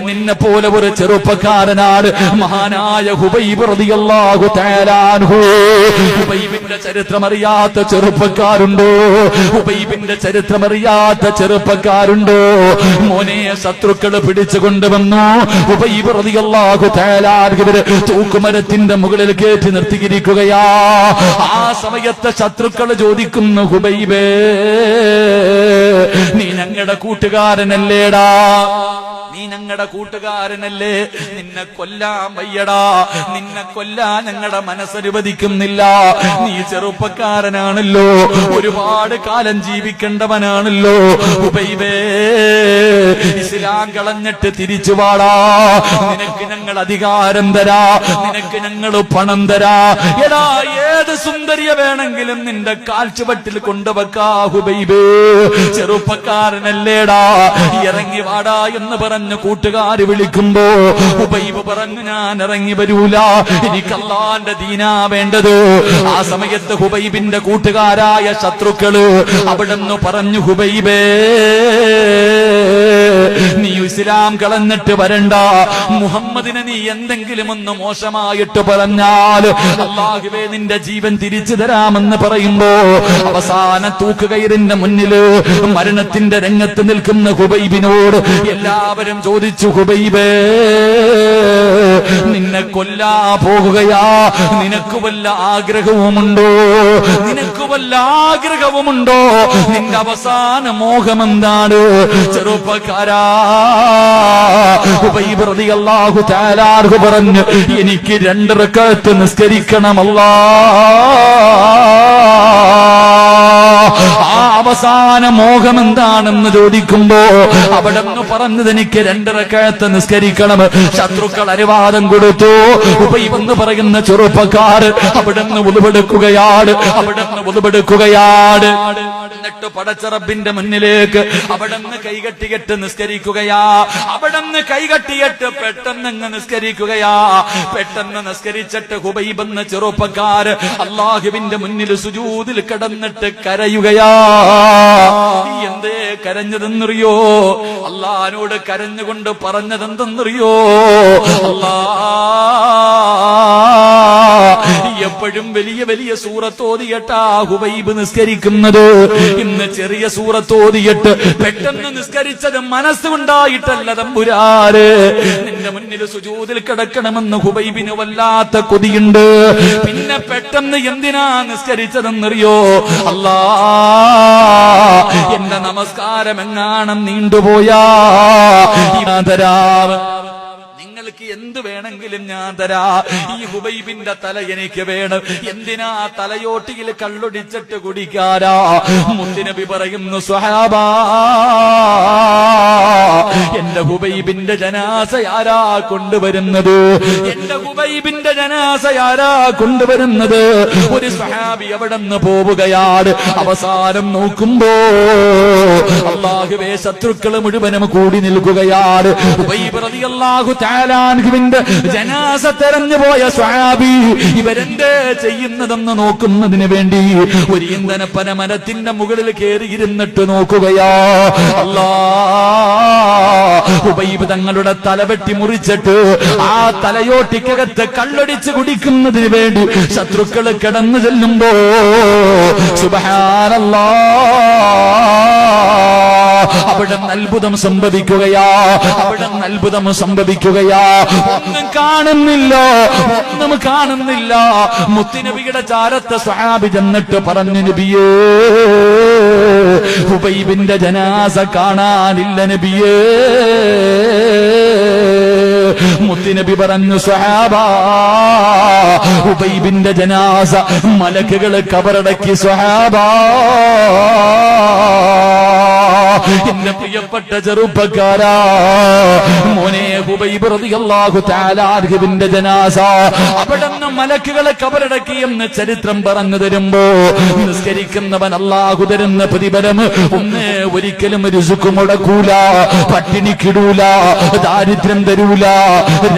നിന്നെ പോലെ ഒരു ചെറുപ്പക്കാരനാണ്. മഹാനായ ഹുബൈബ് റളിയല്ലാഹു തആല അൻഹു. ഹുബൈബിന്റെ ചരിത്രമറിയാത്ത ചെറുപ്പക്കാരുണ്ടോ? ഹുബൈബിന്റെ ചരിത്രമറിയാത്ത ചെറുപ്പക്കാരുണ്ടോ? മോനെ ശത്രുക്കൾ പിടിച്ചു കൊണ്ടുവന്നു. ഹുബൈബ് റളിയല്ലാഹു തആല അൻഹുവിനെ തൂക്കുമരത്തിന്റെ മുകളിൽ കയറ്റി നിർത്തിയിരിക്കുകയാ. ആ സമയത്തെ ശത്രുക്കൾ ചോദിക്കുന്നു ഹുബൈബേ നീ ഞങ്ങളുടെ കൂട്ടുകാരനല്ലേടാ. നീ ഞങ്ങളുടെ കൂട്ടുകാരനല്ലേ? നിന്നെ കൊല്ലാൻ വയ്യടാ. നിന്നെ കൊല്ലാൻ ഞങ്ങളുടെ മനസ്സനുവദിക്കുന്നില്ല. നീ ചെറുപ്പക്കാരനാണല്ലോ. ഒരുപാട് കാലം ജീവിക്കേണ്ടവനാണല്ലോ. ഉബൈബേ ഇസ്ലാം കളഞ്ഞിട്ട് തിരിച്ചു വാടാ. നിനക്ക് ഞങ്ങൾ അധികാരം തരാ. നിനക്ക് ഞങ്ങൾ പണം തരാ. എടാ ഏത് സുന്ദരിയ വേണമെങ്കിലും നിന്റെ കാൽച്ചുവട്ടിൽ കൊണ്ടുവെക്കാ ഹുബൈബേ ചെറുപ്പക്കാരനല്ലേടാ. ഇറങ്ങി വാടാ എന്ന് പറഞ്ഞു കൂട്ടുകാര് വിളിക്കുമ്പോ ഉബൈബ് പറഞ്ഞു ഞാൻ ഇറങ്ങി വരൂല. എനിക്ക് ദീനാ വേണ്ടത്. ആ സമയത്ത് ഹുബൈബിന്റെ കൂട്ടുകാരായ ശത്രുക്കൾ അവിടെന്ന് പറഞ്ഞു ഹുബൈബേ നീ ഇസ്ലാം കളഞ്ഞിട്ട് വരണ്ട. മുഹമ്മദിനെ നീ എന്തെങ്കിലും ഒന്ന് മോശമായിട്ട് പറഞ്ഞാൽ അള്ളാഹുവേ നിന്റെ ജീവൻ തിരിച്ചു തരാമെന്ന് പറയുമ്പോ അവസാന തൂക്കുകയറിന്റെ മുന്നിൽ മരണത്തിന്റെ രംഗത്ത് നിൽക്കുന്ന ഹുബൈബിനോട് എല്ലാവരും ചോദിച്ചു ഹുബൈബേ. നിന്നെ കൊല്ലാ പോകുകയാ. നിനക്ക് വല്ല ആഗ്രഹവുമുണ്ടോ? നിനക്ക് വല്ല ആഗ്രഹവുമുണ്ടോ? നിന്റെ അവസാന മോഹമെന്താണ്? ചെറുപ്പക്കാരാ. ഉബൈബ് റളിയല്ലാഹു തആല പറഞ്ഞു എനിക്ക് രണ്ട് റക്അത്ത് നിസ്കരിക്കണമല്ലാ. അവസാന മോഹം എന്താണെന്ന് ചോദിക്കുമ്പോ അവിടെ നിന്ന് പറഞ്ഞത് എനിക്ക് രണ്ടരക്കഴത്ത് നിസ്കരിക്കണം. ശത്രുക്കൾ അനുവാദം കൊടുത്തു. ഉപയിവെന്ന് പറയുന്ന ചെറുപ്പക്കാർ അവിടെ നിന്ന് ഉതുപെടുക്കുകയാണ് അവിടെ നിന്ന് ഉതുപെടുക്കുകയാണ് എന്നിട്ട് പടച്ചറബിന്റെ മുന്നിലേക്ക്. അവിടെ നിന്ന് കൈകെട്ടിയിട്ട് നിസ്കരിക്കുകയാ. അവിടെ നിന്ന് കൈകെട്ടിയിട്ട് പെട്ടെന്ന് നിസ്കരിക്കുകയാ. പെട്ടെന്ന് നിസ്കരിച്ചിട്ട് ഹുബൈബെന്ന ചെറുപ്പക്കാര് അള്ളാഹുവിന്റെ മുന്നിൽ സുജൂതിൽ കിടന്നിട്ട് കരയുകയാ. എന്തേ കരഞ്ഞതെന്നറിയോ? അള്ളഹാനോട് കരഞ്ഞുകൊണ്ട് പറഞ്ഞതെന്തെന്നറിയോ? അല്ലാ എപ്പോഴും വലിയ വലിയ സൂറത്തോതിയട്ടാ ഹുബൈബ് നിസ്കരിക്കുന്നത്. ഇന്ന് ചെറിയ സൂറത്തോതിയിട്ട് പെട്ടെന്ന് നിസ്കരിച്ചത് മനസ്സുണ്ടായിട്ടല്ല തമ്പുരാര് നിന്റെ മുന്നിൽ സുജൂതിൽ കിടക്കണമെന്ന് ഹുബൈബിന് വല്ലാത്ത കൊതിയുണ്ട്. പിന്നെ പെട്ടെന്ന് എന്തിനാ നിസ്കരിച്ചതെന്നറിയോ? അല്ലാ എന്റെ നമസ്കാരം എങ്ങാണം നീണ്ടുപോയാ തരാവ് നിങ്ങൾക്ക് എന്ത് വേണമെങ്കിലും ഞാൻ തരാ. ഈ ഹുബൈബിന്റെ തല എനിക്ക് വേണം. എന്തിനാ തലയോട്ടിയിൽ കള്ളൊടിച്ചിട്ട് കുടിക്കാരാ മുത്തിനബി പറയുന്നു സ്വഹാബാ എന്റെ ഹുബൈബിന്റെ ജനാസയാരാ കൊണ്ടുവരുന്നത്? എന്റെ ഹുബൈബിന്റെ ജനാസയാരാ കൊണ്ടുവരുന്നത്? ഒരു സഹാബി അവിടെ നിന്ന് പോവുകയാണ്. അവസാനം നോക്കുമ്പോ അള്ളാഹുവേ ശത്രുക്കൾ മുഴുവനും കൂടി നിൽക്കുകയാണ്. ജനാസ തെരഞ്ഞു പോയ സ്വാബി ഇവരെന്തേ ചെയ്യുന്നതെന്ന് നോക്കുന്നതിന് വേണ്ടി ഒരു ഇന്ധനപ്പന മരത്തിന്റെ മുകളിൽ കയറിയിരുന്നിട്ട് നോക്കുകയാ. അല്ലാ ഉബൈബ് തങ്ങളുടെ തലവെട്ടി മുറിച്ചിട്ട് ആ തലയോട്ടിക്കകത്ത് കള്ളൊടിച്ച് കുടിക്കുന്നതിന് വേണ്ടി ശത്രുക്കൾ കിടന്നു ചെല്ലുമ്പോ സുബഹാനല്ലാ അവിടെ അത്ഭുതം സംഭവിക്കുകയാ അവിടെ അത്ഭുതം സംഭവിക്കുകയാ. ഒന്നും കാണുന്നില്ല ഒന്നും കാണുന്നില്ല. മുത്തിനബിയുടെ ചാരത്തെ സ്വഹാബി ചെന്നിട്ട് പറഞ്ഞു നബിയേ ഹുബൈബിന്റെ ജനാസ കാണാനില്ല നബിയേ. മുത്തിനബി പറഞ്ഞു സ്വഹാബാ ഹുബൈബിന്റെ ജനാസ മലക്കുകൾ കബറടക്കി സ്വഹാബാ. എന്റെ പ്രിയപ്പെട്ട ചെറുപ്പക്കാരാ. മോനെ ഹുബൈബ് റളിയല്ലാഹു തആല അൻഹുവിന്റെ ജനാസ. അവിടുന്ന് മലക്കുകളെ കബറടക്കിയെന്ന് ചരിത്രം പറഞ്ഞു തരുമ്പോ നിസ്കരിക്കുന്നവൻ അള്ളാഹു തരുന്ന പ്രതിഫലം ഒന്ന് ഒരിക്കലും രുസുക്ക് മുടക്കൂല പട്ടിണിക്കിടൂല ദാരിദ്ര്യം തരൂല.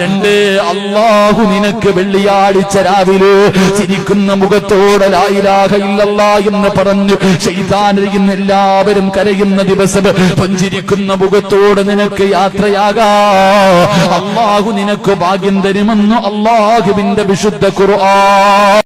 രണ്ട് അള്ളാഹു നിനക്ക് വെള്ളിയാഴ്ച രാവിലെ ചിരിക്കുന്ന മുഖത്തോടെ ലായിലാഹ ഇല്ലല്ല എന്ന് പറഞ്ഞു ചെയ്താനറിയുന്ന എല്ലാവരും കരയുന്ന ദിവസം പുഞ്ചിരിക്കുന്ന മുഖത്തോടെ നിനക്ക് യാത്രയാകാ. അള്ളാഹു നിനക്ക് ഭാഗ്യം തരുമെന്ന് അള്ളാഹുവിന്റെ വിശുദ്ധ ഖുർആൻ.